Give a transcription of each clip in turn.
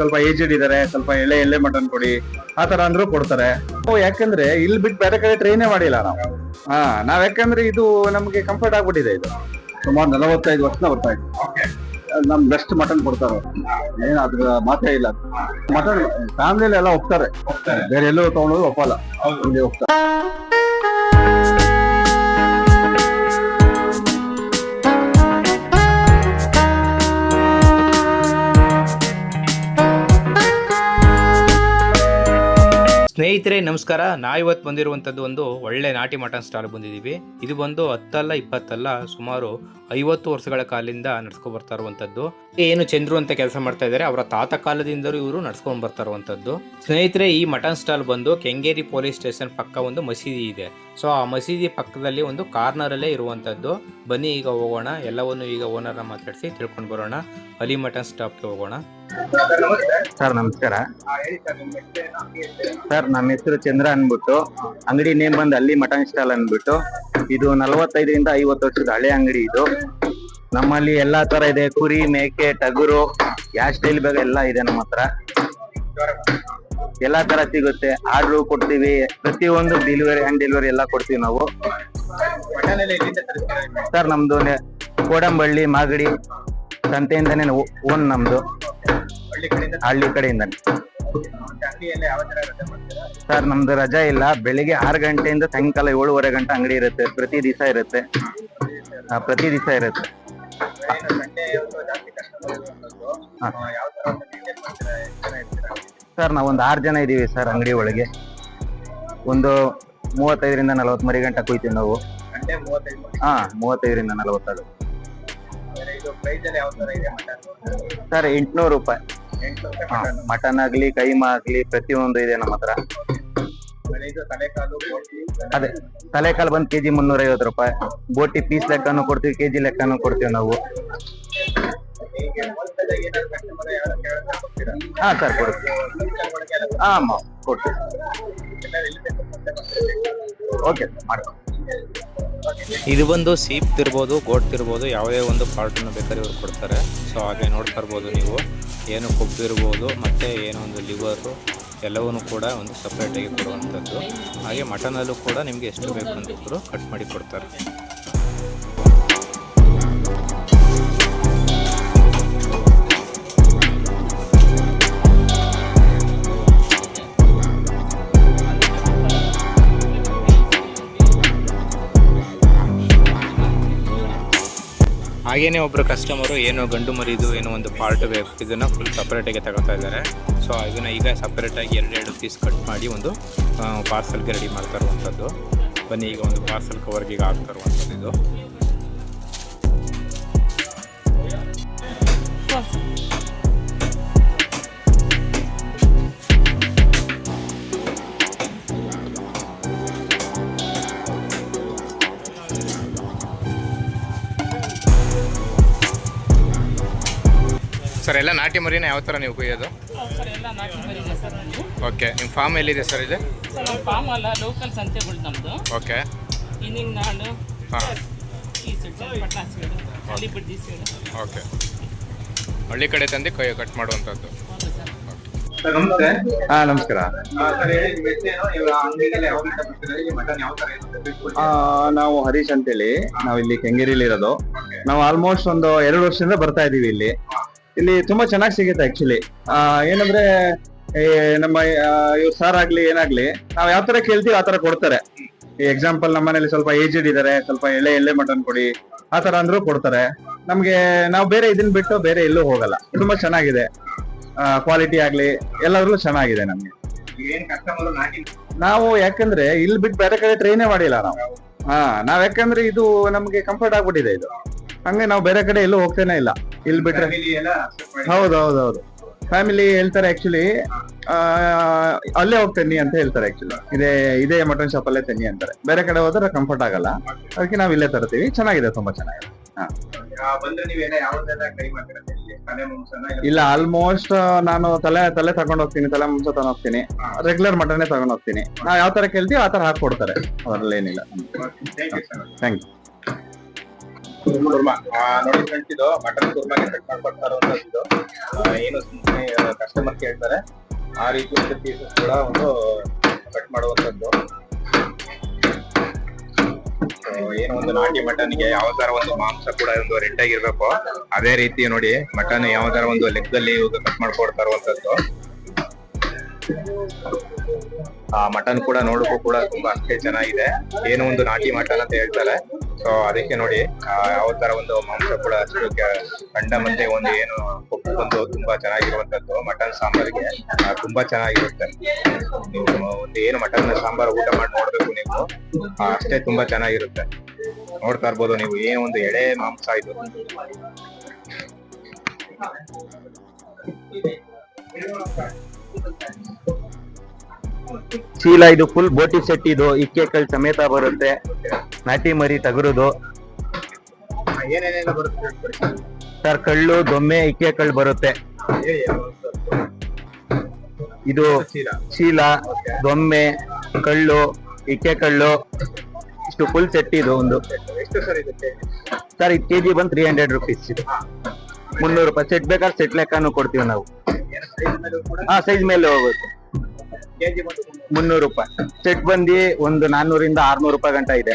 ಸ್ವಲ್ಪ ಏಜೆಡ್ ಇದಾರೆ ಸ್ವಲ್ಪ ಎಳೆ ಎಳೆ ಮಟನ್ ಕೊಡಿ ಆ ತರ ಅಂದ್ರೂ ಕೊಡ್ತಾರೆ. ಓ, ಯಾಕಂದ್ರೆ ಇಲ್ಲಿ ಬಿಟ್ಟು ಬೇರೆ ಕಡೆ ಟ್ರೈನೇ ಮಾಡಿಲ್ಲ ನಾವು. ಹಾ ನಾವ್ ಯಾಕಂದ್ರೆ ಇದು ನಮ್ಗೆ ಕಂಫರ್ಟ್ ಆಗ್ಬಿಟ್ಟಿದೆ ಇದು. ಸುಮಾರು ನಲವತ್ತೈದು ವರ್ಷ ಬರ್ತಾ ಇದೆ. ನಮ್ ಬೆಸ್ಟ್ ಮಟನ್ ಕೊಡ್ತಾರೆ. ಏನ್ ಅದ್ರ ಮಾತೇ ಇಲ್ಲ. ಮಟನ್ ಫ್ಯಾಮಿಲಿ ಎಲ್ಲ ಹೋಗ್ತಾರೆ ಬೇರೆ ಎಲ್ಲೂ ತಗೊಂಡೋದು ಒಪ್ಪಲ್ಲ. ಹೋಗ್ತಾರೆ ಸ್ನೇಹಿತರೆ, ನಮಸ್ಕಾರ. ನಾ ಇವತ್ತು ಬಂದಿರುವಂಥದ್ದು ಒಂದು ಒಳ್ಳೆ ನಾಟಿ ಮಟನ್ ಸ್ಟಾಲ್ ಬಂದಿದ್ದೀವಿ. ಇದು ಬಂದು ಹತ್ತಲ್ಲ, ಇಪ್ಪತ್ತಲ್ಲ, ಸುಮಾರು ಐವತ್ತು ವರ್ಷಗಳ ಕಾಲದಿಂದ ನಡ್ಸ್ಕೊಂಡ್ ಬರ್ತಾ ಇರುವಂಥದ್ದು. ಏನು ಚಂದ್ರು ಅಂತ ಕೆಲಸ ಮಾಡ್ತಾ ಇದ್ದಾರೆ. ಅವರ ತಾತ ಕಾಲದಿಂದಲೂ ಇವರು ನಡ್ಸ್ಕೊಂಡ್ ಬರ್ತಾ ಇರುವಂಥದ್ದು. ಸ್ನೇಹಿತರೆ, ಈ ಮಟನ್ ಸ್ಟಾಲ್ ಬಂದು ಕೆಂಗೇರಿ ಪೊಲೀಸ್ ಸ್ಟೇಷನ್ ಪಕ್ಕ ಒಂದು ಮಸೀದಿ ಇದೆ. ಸೊ, ಆ ಮಸೀದಿ ಪಕ್ಕದಲ್ಲಿ ಒಂದು ಕಾರ್ನರ್ ಅಲ್ಲೇ ಇರುವಂಥದ್ದು. ಬನ್ನಿ, ಈಗ ಹೋಗೋಣ. ಎಲ್ಲವನ್ನು ಈಗ ಓನರ್ನ ಮಾತಾಡಿಸಿ ತಿಳ್ಕೊಂಡು ಬರೋಣ. ಅಲಿ ಮಟನ್ ಸ್ಟಾಪ್ಗೆ ಹೋಗೋಣ. ಸರ್ ನಮಸ್ಕಾರ. ಸರ್ ನನ್ನ ಹೆಸರು ಚಂದ್ರ ಅನ್ಬಿಟ್ಟು. ಅಂಗಡಿ ನೇಮ್ ಬಂದು ಅಲ್ಲಿ ಮಟನ್ ಸ್ಟಾಲ್ ಅನ್ಬಿಟ್ಟು. ಇದು ನಲವತ್ತೈದರಿಂದ ಐವತ್ತು ವರ್ಷದ ಹಳೆ ಅಂಗಡಿ ಇದು. ನಮ್ಮಲ್ಲಿ ಎಲ್ಲಾ ತರ ಇದೆ. ಕುರಿ ಮೇಕೆ ಟಗರು ಯಾವ ಸ್ಟೈಲ್ ಬೇಗ ಎಲ್ಲ ಇದೆ ನಮ್ಮ ಹತ್ರ. ಎಲ್ಲಾ ತರ ಸಿಗುತ್ತೆ. ಆರ್ಡ್ರು ಕೊಡ್ತೀವಿ. ಪ್ರತಿಯೊಂದು ಡೆಲಿವರಿ ಹ್ಯಾಂಡ್ ಡೆಲಿವರಿ ಎಲ್ಲ ಕೊಡ್ತೀವಿ ನಾವು. ಸರ್ ನಮ್ದು ಕೋಡಂಬಳ್ಳಿ ಮಾಗಡಿ ಸಂತೆಯಿಂದನೇ ಓನ್ ನಮ್ದು. ಹಳ್ಳಿ ಮಾಡ್ತೀರಾ? ಸರ್ ನಮ್ದು ರಜಾ ಇಲ್ಲ. ಬೆಳಿಗ್ಗೆ ಆರು ಗಂಟೆಯಿಂದ ಸಾಯಂಕಾಲ ಏಳುವರೆ ಗಂಟೆ ಅಂಗಡಿ ಇರುತ್ತೆ. ಪ್ರತಿ ದಿವಸ ಇರುತ್ತೆ. ಪ್ರತಿ ದಿವಸ ಇರುತ್ತೆ. ಸರ್ ನಾವೊಂದು ಆರು ಜನ ಇದ್ದೀವಿ ಸರ್ ಅಂಗಡಿ ಒಳಗೆ. ಒಂದು ಮೂವತ್ತೈದರಿಂದ ನಲವತ್ತು ಮರಿ ಗಂಟೆ ಕುಯ್ತೀವಿ ನಾವು. ಹಾ ಮೂವತ್ತೈದರಿಂದ ನಲವತ್ತಾಗುತ್ತೆ ಸರ್ ಎಂಟ್ನೂರು ರೂಪಾಯಿ. ಮಟನ್ ಆಗ್ಲಿ ಕೈಮಾ ಆಗ್ಲಿ ಪ್ರತಿಯೊಂದು ಇದೆ ನಮ್ಮ ಹತ್ರ. ಅದೇ ತಲೆಕಾಲು ಬಂದು ಕೆಜಿ ಮುನ್ನೂರ ಐವತ್ತು ರೂಪಾಯಿ. ಬೋಟಿ ಪೀಸ್ ಲೆಕ್ಕನೂ ಕೊಡ್ತೀವಿ ಕೆಜಿ ಲೆಕ್ಕನೂ ಕೊಡ್ತೀವಿ ನಾವು. ಹಾ ಸರ್ ಕೊಡ್ತೀವಿ. ಹಾ ಮ- ಕೊಡ್ತೀವಿ. ಓಕೆ ಮಾಡ್ತೀವಿ ಇದು ಬಂದು ಸೀಪ್ ತಿರ್ಬೋದು, ಗೋಟ್ ತಿರ್ಬೋದು, ಯಾವುದೇ ಒಂದು ಪಾರ್ಟನ್ನು ಬೇಕಾದ್ರೆ ಇವ್ರು ಕೊಡ್ತಾರೆ. ಸೊ ಹಾಗೆ ನೋಡ್ತಾ ನೀವು. ಏನು ಕೊಬ್ಬು ಇರ್ಬೋದು, ಮತ್ತು ಏನೋ ಒಂದು ಲಿವರು ಎಲ್ಲವನ್ನೂ ಕೂಡ ಒಂದು ಸಪ್ರೇಟಾಗಿ ಕೊಡುವಂಥದ್ದು. ಹಾಗೆ ಮಟನಲ್ಲೂ ಕೂಡ ನಿಮಗೆ ಎಷ್ಟು ಬೇಕು ಅಂತ ಕಟ್ ಮಾಡಿ ಕೊಡ್ತಾರೆ. ಹಾಗೇನೆ ಒಬ್ಬರು ಕಸ್ಟಮರು ಏನು ಗಂಡು ಮರಿದು ಏನೋ ಒಂದು ಪಾರ್ಟ್ ಬೇಕು ಇದನ್ನು ಫುಲ್ ಸಪ್ರೇಟಾಗಿ ತಗೋತಾ ಇದ್ದಾರೆ ಸೊ ಇದನ್ನು ಈಗ ಸಪ್ರೇಟಾಗಿ ಎರಡೆರಡು ಪೀಸ್ ಕಟ್ ಮಾಡಿ ಒಂದು ಪಾರ್ಸಲ್ಗೆ ರೆಡಿ ಮಾಡ್ತಾ ಇರುವಂಥದ್ದು. ಬನ್ನಿ, ಈಗ ಒಂದು ಪಾರ್ಸಲ್ ಕವರ್ಗೆ ಈಗ ಹಾಕ್ತಾ ಇರುವಂಥದ್ದು ಇದು. ಎಲ್ಲ ನಾಟಿ ಮರಿನ ಯಾವ ಥರ ನೀವು ಕೊಯ್ಯೋದು? ಸರ್ ಎಲ್ಲ ನಾಟಿ ಮರಿ ಇದೆ ಸರ್ ನಮ್ಮದು ಓಕೆ ನಿಮ್ಮ ಫಾರ್ಮ್ ಎಲ್ಲಿದೆ ಸರ್ ಇದು? ಸರ್ ನಮ್ಮ ಫಾರ್ಮ್ ಅಲ್ಲ ಲೋಕಲ್ ಸಂತೆಗಳು ನಮ್ಮದು ಓಕೆ. ಇನ್ನಿಂಗ್ ನಾಡು ಹಾಂ. ಈ ಸೈಡ್ ಚನ್ನಪಟ್ಟಣ ಸೈಡು ಅಲ್ಲಿಬಡ್ಡಿ ಸೈಡು ಓಕೆ. ಹಳ್ಳಿ ಕಡೆ ತಂದು ಕೈ ಕಟ್ ಮಾಡುವಂಥದ್ದು. ಹೌದು ಸರ್. ನಮಸ್ತೆ. ಹಾ ನಮಸ್ಕಾರ. ಆ, ನಾವು ಹರೀಶ್ ಅಂತೇಳಿ. ನಾವು ಇಲ್ಲಿ ಕೆಂಗೇರಿಲಿ ಇರೋದು ನಾವು ಆಲ್ಮೋಸ್ಟ್ ಒಂದು ಎರಡು ವರ್ಷದಿಂದ ಬರ್ತಾ ಇದೀವಿ ಇಲ್ಲಿ. ಇಲ್ಲಿ ತುಂಬಾ ಚೆನ್ನಾಗಿ ಸಿಗುತ್ತೆ ಆಕ್ಚುಲಿ ಏನಂದ್ರೆ ನಮ್ಮ ಇವ್ರು ಸಾರ್ ಆಗ್ಲಿ ಏನಾಗ್ಲಿ ನಾವ್ ಯಾವ ತರ ಕೇಳ್ತೀವಿ ಆ ತರ ಕೊಡ್ತಾರೆ. ಈ ಎಕ್ಸಾಂಪಲ್ ನಮ್ಮ ಮನೇಲಿ ಸ್ವಲ್ಪ ಏಜ್ಡ್ ಇದಾರೆ ಸ್ವಲ್ಪ ಎಳೆ ಎಳೆ ಮಟನ್ ಕೊಡಿ ಆ ತರ ಅಂದ್ರೂ ಕೊಡ್ತಾರೆ. ನಮ್ಗೆ ನಾವು ಬೇರೆ ಇದನ್ ಬಿಟ್ಟು ಬೇರೆ ಎಲ್ಲೂ ಹೋಗಲ್ಲ. ತುಂಬಾ ಚೆನ್ನಾಗಿದೆ. ಕ್ವಾಲಿಟಿ ಆಗ್ಲಿ ಎಲ್ಲಾದ್ರೂ ಚೆನ್ನಾಗಿದೆ ನಮ್ಗೆ. ನಾವು ಯಾಕಂದ್ರೆ ಇಲ್ಲಿ ಬಿಟ್ಟು ಬೇರೆ ಕಡೆ ಟ್ರೈನೇ ಮಾಡಿಲ್ಲ ನಾವು. ಹಾ ನಾವ್ ಯಾಕಂದ್ರೆ ಇದು ನಮ್ಗೆ ಕಂಫರ್ಟ್ ಆಗ್ಬಿಟ್ಟಿದೆ ಇದು. ಹಂಗೆ ನಾವು ಬೇರೆ ಕಡೆ ಎಲ್ಲೂ ಹೋಗ್ತೇನೆ ಇಲ್ಲ. ಇಲ್ಲಿ ಬಿಟ್ರೆ ಹೌದು ಹೌದು ಹೌದು. ಫ್ಯಾಮಿಲಿ ಹೇಳ್ತಾರೆ ಆಕ್ಚುಲಿ ಅಲ್ಲೇ ಹೋಗ್ತೀನಿ ಅಂತ ಹೇಳ್ತಾರೆ ಆಕ್ಚುಲಿ ಇದೇ ಇದೇ ಮಟನ್ ಶಾಪ್ ಅಲ್ಲೇ ತನ್ನಿ ಅಂತಾರೆ. ಬೇರೆ ಕಡೆ ಹೋದ್ರೆ ಕಂಫರ್ಟ್ ಆಗಲ್ಲ. ಅದಕ್ಕೆ ನಾವು ಇಲ್ಲೇ ತರ್ತೀವಿ. ಚೆನ್ನಾಗಿದೆ ತುಂಬಾ ಚೆನ್ನಾಗಿದೆ. ಇಲ್ಲ ಆಲ್ಮೋಸ್ಟ್ ನಾನು ತಲೆ ತಲೆ ತಗೊಂಡ್ ಹೋಗ್ತೀನಿ. ತಲೆ ಮುಂಚೆ ತಗೊಂಡ್ ಹೋಗ್ತೀನಿ. ರೆಗ್ಯುಲರ್ ಮಟನ್ ತಗೊಂಡ್ ಹೋಗ್ತೀನಿ. ನಾವ್ ಯಾವ ತರ ಕೇಳ್ತೀವಿ ಆ ತರ ಹಾಕೊಡ್ತಾರೆ ಅದ್ರಲ್ಲಿ ಏನಿಲ್ಲ ಥ್ಯಾಂಕ್ ಯು ಕುರ್ಮಾ. ಇದು ಮಟನ್ ಕುರ್ಮಾಗೆ ಕಟ್ ಮಾಡ್ಕೊಡ್ತಾ ಇರುವಂತದ್ದು ಆ, ಏನು ಸುಮ್ಮನೆ ಕಸ್ಟಮರ್ ಕೇಳ್ತಾರೆ. ಆ ರೀತಿ ಒಂದು ಪೀಸಸ್ ಕೂಡ ಒಂದು ಕಟ್ ಮಾಡುವಂತದ್ದು ಏನು ಒಂದು ನಾಟಿ ಮಟನ್ಗೆ ಯಾವ ತರ ಒಂದು ಮಾಂಸ ಕೂಡ ಒಂದು ರೆಡ್ ಆಗಿರ್ಬೇಕು ಅದೇ ರೀತಿ ನೋಡಿ ಮಟನ್ ಯಾವ ತರ ಒಂದು ಲೆಕ್ಕದಲ್ಲಿ ಕಟ್ ಮಾಡ್ಕೊಡ್ತಾ ಇರುವಂತದ್ದು ಆ ಮಟನ್ ಕೂಡ ನೋಡಕ್ಕೂ ಕೂಡ ತುಂಬಾ ಅಷ್ಟೇ ಚೆನ್ನಾಗಿದೆ. ಏನು ಒಂದು ನಾಟಿ ಮಟನ್ ಅಂತ ಹೇಳ್ತಾರೆ. ಸೊ ಅದಕ್ಕೆ ನೋಡಿ ಯಾವ ತರ ಒಂದು ಮಾಂಸ ಕೂಡ ಅಷ್ಟು ಕಂಡ ಮತ್ತೆ ಒಂದು ಏನು ಬಂದು ತುಂಬಾ ಚೆನ್ನಾಗಿರುವಂತದ್ದು ಮಟನ್ ಸಾಂಬಾರ್ಗೆ ತುಂಬಾ ಚೆನ್ನಾಗಿರುತ್ತೆ. ನೀವು ಒಂದು ಏನು ಮಟನ್ ಸಾಂಬಾರ್ ಊಟ ಮಾಡಿ ನೋಡ್ಬೇಕು ನೀವು ಅಷ್ಟೇ ತುಂಬಾ ಚೆನ್ನಾಗಿರುತ್ತೆ. ನೋಡ್ತಾ ಇರ್ಬೋದು ನೀವು, ಏನು ಒಂದು ಎಳೆ ಮಾಂಸ ಇದು. ಚೀಲ ಇದು ಫುಲ್ ಬೋಟಿ ಸೆಟ್ ಇದು ಇಕ್ಕೆಕಲ್ ಸಮೇತ ಬರುತ್ತೆ. ನಾಟಿ ಮರಿ ತಗರುದು. ಸರ್? ಕಳ್ಳು ದೊಮ್ಮೆ ಇಕ್ಕೆ ಕಳ್ಳು ಬರುತ್ತೆ. ಇದು ಚೀಲ. ದೊಮ್ಮೆ ಕಳ್ಳು ಇಕ್ಕೆ ಕಳ್ಳು ಇಷ್ಟು ಫುಲ್ ಸೆಟ್ ಇದು ಒಂದು. ಸರ್ ಇದು ಕೆಜಿ ಬಂದು ತ್ರೀ ಹಂಡ್ರೆಡ್ ರುಪೀಸ್ ಇದು. ಮುನ್ನೂರು ರೂಪಾಯಿ. ಸೆಟ್ ಬೇಕಾದ್ರೆ ಸೆಟ್ ಲೆಕ್ಕನೂ ಕೊಡ್ತೀವಿ ನಾವು. ಹಾ ಸೈಜ್ ಮೇಲೆ ಹೋಗುತ್ತೆ. ಕೆಜಿ ಮುನ್ನೂರು ರೂಪಾಯಿ. ಸೆಟ್ ಬಂದು ಒಂದು ನಾನ್ನೂರಿಂದ ಆರ್ನೂರು ರೂಪಾಯಿ ಗಂಟ ಇದೆ.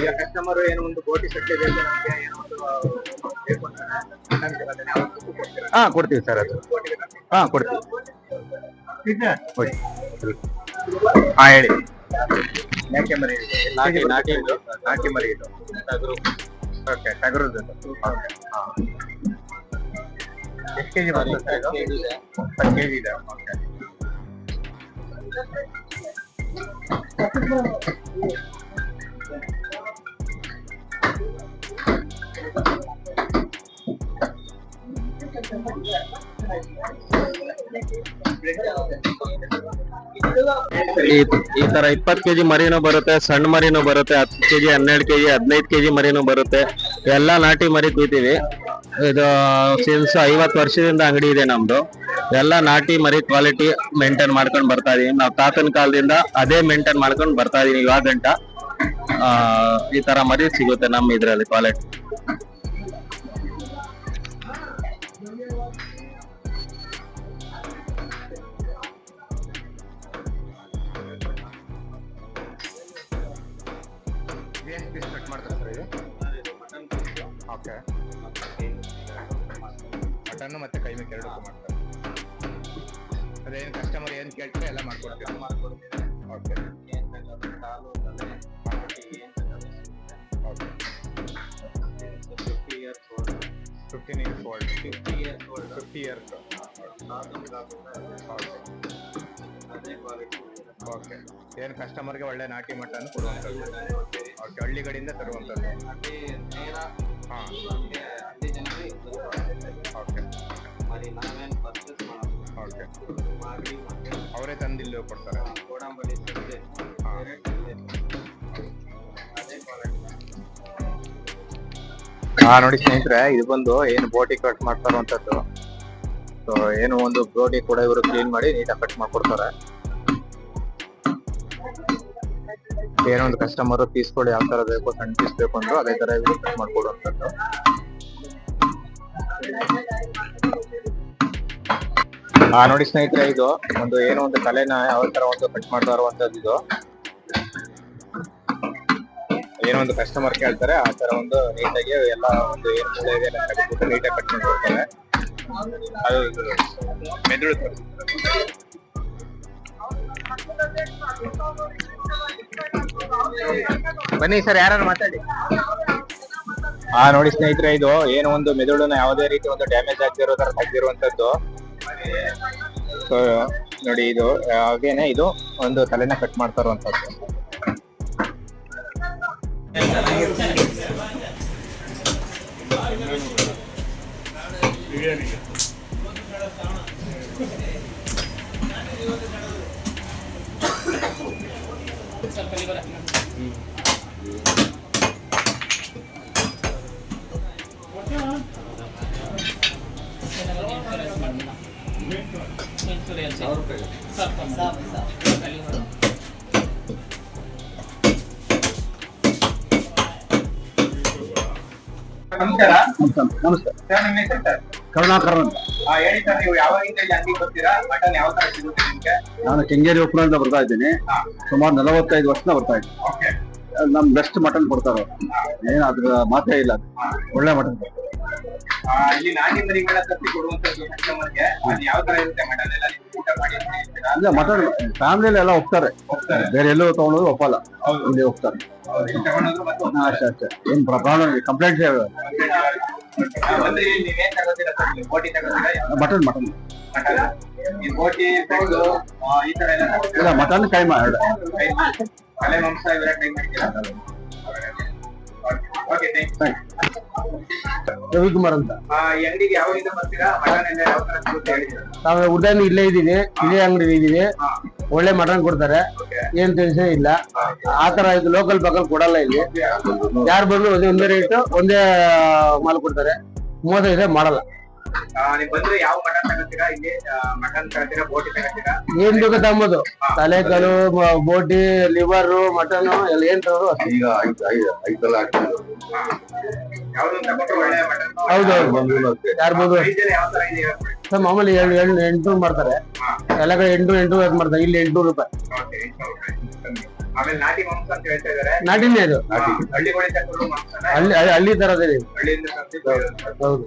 ಈಗ ಕಸ್ಟಮರ್ ಏನೋ ಒಂದು ಬೋಟಿ ಸೆಟ್ ಇದೆ? ಹಾ ಕೊಡ್ತೀವಿ ಸರ್ ಅದು. ಹಾ ಕೊಡ್ತೀವಿ. ಕೊಡಿ. ಹಾ ಹೇಳಿ. ಯಾಕೆ ಮರಿ? ನಾಟಿ ನಾಟಿ ಇದು ನಾಟಿ ಮರಿ. ಇದು. ಟಗರು ಓಕೆ ಟಗರುದು ಓಕೆ ಹಾ. ಎಷ್ಟು ಕೆಜಿ ಬರ್ತದೆ ಸರ್ ಇದು? ಹತ್ತು ಕೆಜಿ ಇದೆ. ಓಕೆ. ಈ ತರ ಇಪ್ಪತ್ ಕೆಜಿ ಮರಿನೂ ಬರುತ್ತೆ, ಸಣ್ಣ ಮರಿನೂ ಬರುತ್ತೆ, ಹತ್ತು ಕೆಜಿ, ಹನ್ನೆರಡು ಕೆಜಿ, ಹದಿನೈದು ಕೆಜಿ ಮರಿನೂ ಬರುತ್ತೆ. ಎಲ್ಲಾ ನಾಟಿ ಮರಿ ಕೂತೀವಿ ಇದು ಸಿನ್ಸ್ ಐವತ್ತು ವರ್ಷದಿಂದ ಅಂಗಡಿ ಇದೆ ನಮ್ದು. ಎಲ್ಲ ನಾಟಿ ಮರಿ ಕ್ವಾಲಿಟಿ ಮೇಂಟೈನ್ ಮಾಡ್ಕೊಂಡು ಬರ್ತಾ ಇದೀವಿ ನಾವು ತಾತನ ಕಾಲದಿಂದ ಅದೇ ಮೇಂಟೈನ್ ಮಾಡ್ಕೊಂಡು ಬರ್ತಾ ಇದೀವಿ ಇವಾಗ ಗಂಟ. ಈ ತರ ಮರಿ ಸಿಗುತ್ತೆ ನಮ್ಮ ಇದ್ರಲ್ಲಿ ಕ್ವಾಲಿಟಿ ಮತ್ತೆ ಕೈ ಮೇಲೆ ಎರಡು ಮಾಡ್ತಾರೆ. ಅದೇನು ಕಸ್ಟಮರ್ ಏನು ಕೇಳ್ತಾರೆ ಎಲ್ಲ ಮಾಡ್ಕೊಡ್ತೀವಿ. ಮಾಡ್ಕೊಡ್ತೀವಿ. Okay fifteen years old fifty years old fifty years okay ಏನು ಕಸ್ಟಮರ್ಗೆ ಒಳ್ಳೆ ನಾಟಿ ಮಟನ್ ಕೊಡುವಂಥದ್ದು. ಓಕೆ ಹಳ್ಳಿಗಳಿಂದ ತರುವಂಥದ್ದು. ಹಾಂ. Okay okay. ಅವರೇ ತಂದು ಇಲ್ಲಿ ಕೊಡ್ತಾರೆ. ಹಾ. ನೋಡಿ ಸ್ನೇಹಿತರೆ ಇದು ಬಂದು ಏನು ಬೋಟಿ ಕಟ್ ಮಾಡ್ತಾರೋ ಅಂತದ್ದು ಸೊ ಏನು ಒಂದು ಬೋಟಿ ಕೂಡ ಇವರು ಕ್ಲೀನ್ ಮಾಡಿ ನೀಟಾಗಿ ಕಟ್ ಮಾಡ್ಕೊಡ್ತಾರೆ. ಏನೋ ಒಂದು ಕಸ್ಟಮರ್ ಪೀಸ್ಗಳು ಯಾವ ತರ ಬೇಕು ಸಣ್ಣ ಪೀಸ್ ಬೇಕು ಅಂದ್ರೆ ಅದೇ ತರ ಇವರು ಕಟ್ ಮಾಡ್ಕೊಡುವಂತದ್ದು ಹಾ ನೋಡಿ ಸ್ನೇಹಿತರೆ, ಇದು ಒಂದು ಏನೋ ಒಂದು ಕಲೆನ ಯಾವ ತರ ಒಂದು ಕಟ್ ಮಾಡ್ತಾ ಇರುವಂತದ್ದು ಇದು. ಏನೋ ಒಂದು ಕಸ್ಟಮರ್ ಕೇಳ್ತಾರೆ, ಆ ತರ ಒಂದು ನೀಟಾಗಿ ಎಲ್ಲ ಒಂದು ಏನು ಇದೆ ನೀಟಾಗಿ ಕಟ್ ಮಾಡ್ಕೊಡ್ತಾರೆ ಅದು ಮೆದುಳು. ಬನ್ನಿ ಸರ್ ಯಾರು ಮಾತಾಡಿ. ಹಾ ನೋಡಿ ಸ್ನೇಹಿತರೆ, ಇದು ಏನೋ ಒಂದು ಮೆದುಳನ್ನ ಯಾವುದೇ ರೀತಿ ಒಂದು ಡ್ಯಾಮೇಜ್ ಆಗ್ತಿರೋ ತರ ಸೊ ನೋಡಿ ಇದು ಹಾಗೇನೆ ಇದು ಒಂದು ತಲೆನ ಕಟ್ ಮಾಡ್ತಾ ನಮಸ್ಕಾರ ಸರ್ ನಿಮ್ಮ ಹೆಸರು ಸರ್ ಕರುಣಾಕರ್ ಅಂತ ಆ, ಹೇಳಿ ಸರ್ ನೀವು ಅಂಗಡಿ ಬರ್ತೀರಾ? ಮಟನ್ ಯಾವ ತರ ಸಿಗುತ್ತೆ ನಿಮ್ಗೆ? ನಾನು ಕೆಂಗೇರಿ ಉಪ್ಪನಿಂದ ಬರ್ತಾ ಇದ್ದೀನಿ. ಸುಮಾರು ನಲವತ್ತೈದು ವರ್ಷನ ಬರ್ತಾ ಇದ್ದೀನಿ. ನಮ್ ಬೆಸ್ಟ್ ಮಟನ್ ಕೊಡ್ತಾರೆ ಏನ್ ಅದ್ರ ಮಾತೇ ಇಲ್ಲ. ಒಳ್ಳೆ ಮಟನ್ ಆ, ಇಲ್ಲಿ ನಾಟಿ ಮರಿಗಳ ತಪ್ಪಿ ಕೊಡುವಂತದ್ದು ಕಸ್ಟಮರ್ಗೆ ಅದು ಯಾವ ತರ ಇರುತ್ತೆ ಮಟನ್ ಎಲ್ಲ ನೀವು ಊಟ ಮಾಡಿ ಇಲ್ಲ ಮಟನ್ ಫ್ಯಾಮಿಲಿ ಎಲ್ಲ ಹೋಗ್ತಾರೆ ಬೇರೆ ಎಲ್ಲೂ ತಗೊಂಡೋದು ಒಪ್ಪಲ್ಲ. ಇಲ್ಲಿ ಹೋಗ್ತಾರೆ ಅಷ್ಟೇ ಅಷ್ಟೇ. ಏನ್ ಪ್ರಾಬ್ಲಮ್ ಕಂಪ್ಲೇಂಟ್ ಮಟನ್ ಮಟನ್ ಇಲ್ಲ ಮಟನ್ ಕೈಮಾ ಎರಡು. ಕೈ ಮಾಡ ತಲೆ ಮಾಂಸ ಇವೆಲ್ಲ ಟ್ರೈ ಮಾಡ್ತೀರಾ? ಓಕೆ ಥ್ಯಾಂಕ್ ರವಿಕುಮಾರ್ ಅಂತ. ನಾವು ಉಡನ್ ಇಲ್ಲೇ ಇದೀನಿ ಇದೇ ಅಂಗಡಿ ಇದೀವಿ ಒಳ್ಳೆ ಮಟನ್ ಕೊಡ್ತಾರೆ. ಏನ್ ಟೆನ್ಷನ್ ಇಲ್ಲ. ಆ ತರ ಇದು ಲೋಕಲ್ ಪಕ್ಕಲ್ ಕೊಡಲ್ಲ ಇಲ್ಲಿ. ಯಾರು ಬಂದ್ರು ಒಂದೇ ಒಂದೇ ರೇಟ್ ಒಂದೇ ಮಾಲ್ ಕೊಡ್ತಾರೆ. ಮೋಸ ಇದೆ ಮಾಡಲ್ಲ. ನೀವು ಬಂದ್ರೆ ಯಾವ ಮಟನ್ ತಗೋತೀರಾ? ಇಲ್ಲಿ ಮಟನ್ ತಗೋತೀರಾ? ಬೋಟಿ ತಗೋತೀರಾ? ಏನ್ ಬೇಕು ತಮ್ಮದು ತಲೆಕಾಲು ಬೋಟಿ ಲಿವರ್ ಮಟನ್ ಎಲ್ಲ ಏನ್ ತಗೋದು. ಈಗ ಯಾವ್ದು ತಗೊಂಡ್ರೆ ಒಳ್ಳೆ ಮಟನ್ ಹೌದು ಯಾರು ಬಂದು ಯಾವ ತರ ಇದೆ ಸರ್ ಮಾಮೂಲಿ ಎಂಟು ಎಂಟುನೂರು ಮಾಡ್ತಾರೆ ಎಲ್ಲ ಕಡೆ ಎಂಟು ಎಂಟು ಮಾಡ್ತಾರೆ. ಇಲ್ಲಿ ಎಂಟುನೂರು ರೂಪಾಯಿ. ಆಮೇಲೆ ನಾಟಿ ಮಾಂಸ ಅಂತ ಹೇಳ್ತಾ ಇದಾರೆ ನಾಟಿನೇ ಅದು. ಹಳ್ಳಿ ಹಳ್ಳಿ ತರದೇ ಹೌದು.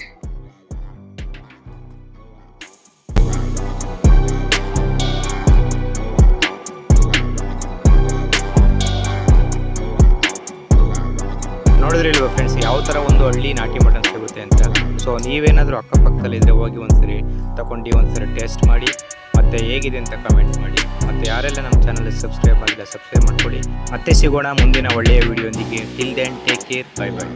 ನೋಡಿದ್ರೆ ಇಲ್ವಾ ಫ್ರೆಂಡ್ಸ್ ಯಾವ ಥರ ಒಂದು ಹಳ್ಳಿ ನಾಟಿ ಮಟನ್ ಸಿಗುತ್ತೆ ಅಂತ? ಸೊ ನೀವೇನಾದರೂ ಅಕ್ಕಪಕ್ಕದಲ್ಲಿದ್ದರೆ ಹೋಗಿ ಒಂದ್ಸರಿ ತಗೊಂಡು ಒಂದ್ಸರಿ ಟೇಸ್ಟ್ ಮಾಡಿ, ಮತ್ತು ಹೇಗಿದೆ ಅಂತ ಕಮೆಂಟ್ ಮಾಡಿ, ಮತ್ತು ಯಾರೆಲ್ಲ ನಮ್ಮ ಚಾನಲ್ ಸಬ್ಸ್ಕ್ರೈಬ್ ಮಾಡಿಲ್ಲ ಸಬ್ಸ್ಕ್ರೈಬ್ ಮಾಡ್ಕೊಳ್ಳಿ. ಮತ್ತೆ ಸಿಗೋಣ ಮುಂದಿನ ಒಳ್ಳೆಯ ವಿಡಿಯೋಂದಿಗೆ till then take care bye bye